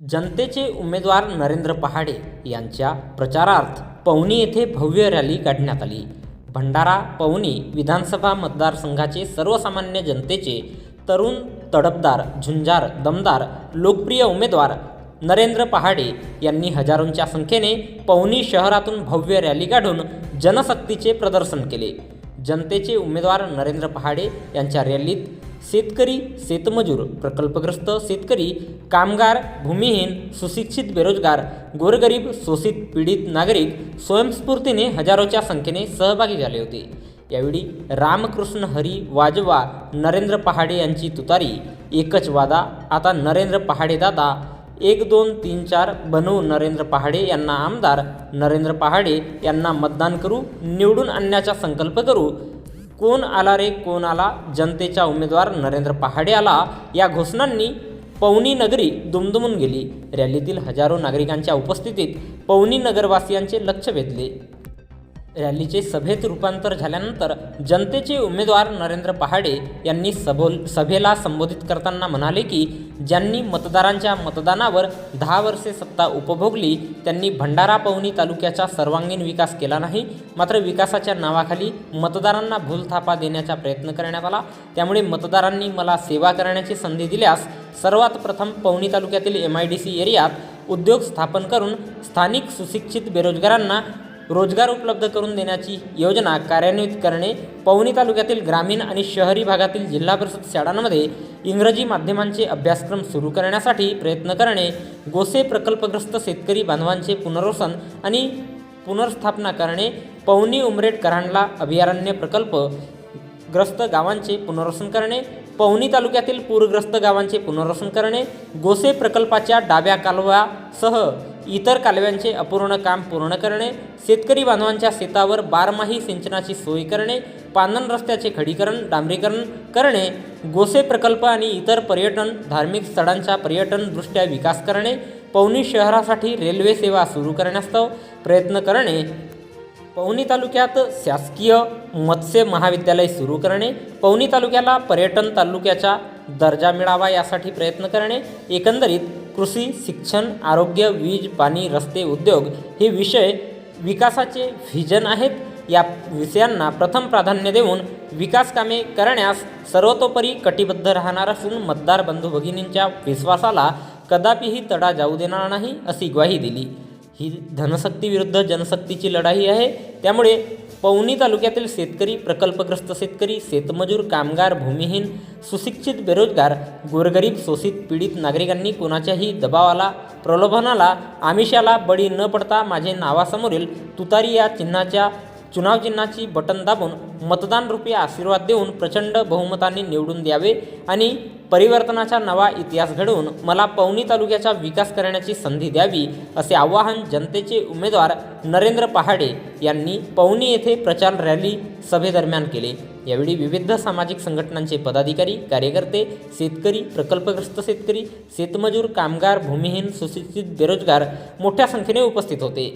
जनतेचे उमेदवार नरेंद्र पहाडे यांच्या प्रचारार्थ पवनी येथे भव्य रॅली काढण्यात आली. भंडारा पवनी विधानसभा मतदारसंघाचे सर्वसामान्य जनतेचे तरुण तडपदार झुंजार दमदार लोकप्रिय उमेदवार नरेंद्र पहाडे यांनी हजारोंच्या संख्येने पवनी शहरातून भव्य रॅली काढून जनशक्तीचे प्रदर्शन केले. जनतेचे उमेदवार नरेंद्र पहाडे यांच्या रॅलीत शेतकरी शेतमजूर प्रकल्पग्रस्त शेतकरी कामगार भूमिहीन सुशिक्षित बेरोजगार गोरगरीब शोषित पीडित नागरिक स्वयंस्फूर्तीने हजारोच्या संख्येने सहभागी झाले होते. यावेळी रामकृष्ण हरी वाजवा नरेंद्र पहाडे यांची तुतारी एकच वादा आता नरेंद्र पहाडे दादा एक दोन तीन चार बनवू नरेंद्र पहाडे यांना आमदार नरेंद्र पहाडे यांना मतदान करू निवडून आणण्याचा संकल्प करू कोण आला रे? कोण आला? जनतेचा उमेदवार नरेंद्र पहाडे आला. या घोषणांनी पवनी नगरी दुमदुमून गेली. रॅलीतील हजारो नागरिकांच्या उपस्थितीत पवनी नगरवासियांचे लक्ष वेधले. रॅलीचे सभेत रूपांतर झाल्यानंतर जनतेचे उमेदवार नरेंद्र पहाडे यांनी सभोल सभेला संबोधित करताना म्हणाले की ज्यांनी मतदारांच्या मतदानावर दहा वर्षे सत्ता उपभोगली त्यांनी भंडारा पवनी तालुक्याचा सर्वांगीण विकास केला नाही मात्र विकासाच्या नावाखाली मतदारांना भूलथापा देण्याचा प्रयत्न करण्यात आला. त्यामुळे मतदारांनी मला सेवा करण्याची संधी दिल्यास सर्वात प्रथम पवनी तालुक्यातील एम आय डी सी एरियात उद्योग स्थापन करून स्थानिक सुशिक्षित बेरोजगारांना रोजगार उपलब्ध करून देण्याची योजना कार्यान्वित करणे पवनी तालुक्यातील ग्रामीण आणि शहरी भागातील जिल्हा परिषद शाळांमध्ये इंग्रजी माध्यमांचे अभ्यासक्रम सुरू करण्यासाठी प्रयत्न करणे गोसे प्रकल्पग्रस्त शेतकरी बांधवांचे पुनर्वसन आणि पुनर्स्थापना करणे पवनी उमरेड करांडला अभयारण्य प्रकल्प ग्रस्त गावांचे पुनर्वसन करणे पवनी तालुक्यातील पूरग्रस्त गावांचे पुनर्वसन करणे गोसे प्रकल्पाच्या डाव्या कालव्यासह इतर कालव्यांचे अपूर्ण काम पूर्ण करणे शेतकरी बांधवांच्या शेतावर बारमाही सिंचनाची सोय करणे पानन रस्त्याचे खडीकरण डांबरीकरण करणे गोसे प्रकल्प आणि इतर पर्यटन धार्मिक स्थळांचा पर्यटनदृष्ट्या विकास करणे पवनी शहरासाठी रेल्वे सेवा सुरू करण्यास्तव प्रयत्न करणे पवनी तालुक्यात शासकीय मत्स्य महाविद्यालय सुरू करणे पवनी तालुक्याला पर्यटन तालुक्याचा दर्जा मिळावा यासाठी प्रयत्न करणे एकंदरीत कृषी शिक्षण आरोग्य वीज पाणी रस्ते उद्योग हे विषय विकासाचे व्हिजन आहेत. या विषयांना प्रथम प्राधान्य देऊन विकास कामे करण्यास सर्वतोपरी कटिबद्ध राहणार असून मतदार बंधू भगिनींच्या विश्वासाला कदापिही तडा जाऊ देणार नाही अशी ग्वाही दिली. ही धनशक्ती विरुद्ध जनशक्तीची लढाई आहे. त्यामुळे पवनी तालुक्यातील शेतकरी प्रकल्पग्रस्त शेतकरी शेतमजूर कामगार भूमिहीन सुशिक्षित बेरोजगार गोरगरीब शोषित पीडित नागरिकांनी कोणाच्याही दबावाला प्रलोभनाला आमिषाला बळी न पडता माझे नावासमोरील तुतारी या चिन्हाच्या चुनाव चिन्हाची बटन दाबून मतदानरूपी आशीर्वाद देऊन प्रचंड बहुमताने निवडून द्यावे आणि परिवर्तनाचा नवा इतिहास घडवून मला पवनी तालुक्याचा विकास करण्याची संधी द्यावी असे आवाहन जनतेचे उमेदवार नरेंद्र पहाडे यांनी पवनी येथे प्रचार रॅली सभेदरम्यान केले. यावेळी विविध सामाजिक संघटनांचे पदाधिकारी कार्यकर्ते शेतकरी प्रकल्पग्रस्त शेतकरी शेतमजूर कामगार भूमिहीन सुशिक्षित बेरोजगार मोठ्या संख्येने उपस्थित होते.